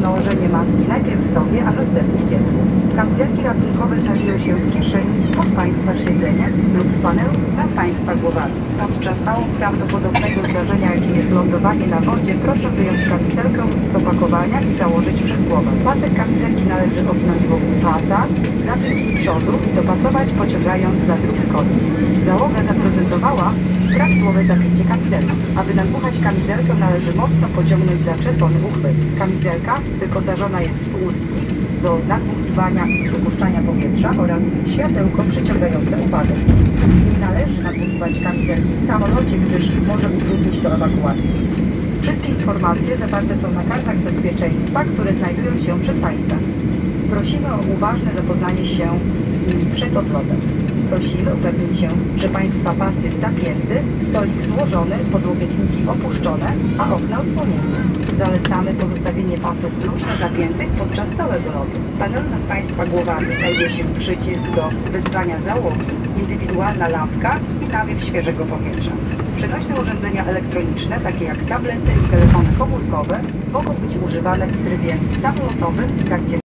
nałożenie maski najpierw sobie, a następnie dziecku. Kamizelki ratunkowe znajdują się w kieszeni pod Państwa siedzeniem lub w panelu nad Państwa głowami. Podczas mało prawdopodobnego zdarzenia, jakim jest lądowanie na wodzie, proszę wyjąć kamizelkę z opakowania i założyć przez głowę. Pasek kamizelki należy owinąć wokół pasa, zapiąć z przodu i dopasować pociągając za drugi koniec. Załoga zaprezentowała prawidłowe zapięcie kamizelki. Aby nadmuchać kamizelkę należy mocno pociągnąć za czerwony uchwyt. Kamizelka wyposażona jest w ustnik do nadmuchiwania i wypuszczania powietrza oraz światełko przyciągające uwagę. Nie należy nadmuchiwać kamizelki w samolocie, gdyż może utrudnić to ewakuację. Informacje zawarte są na kartach bezpieczeństwa, które znajdują się przed Państwem. Prosimy o uważne zapoznanie się z nimi przed odlotem. Prosimy upewnić się, że Państwa pas jest zapięty, stolik złożony, podłokietniki opuszczone, a okna odsłonięte. Zalecamy pozostawienie pasów luźno zapiętych podczas całego lotu. W panelu nad Państwa głowami znajduje się przycisk do wezwania załogi, indywidualna lampka i nawiew świeżego powietrza. Przenośne urządzenia elektroniczne, takie jak tablety i telefony komórkowe, mogą być używane w trybie samolotowym, w trakcie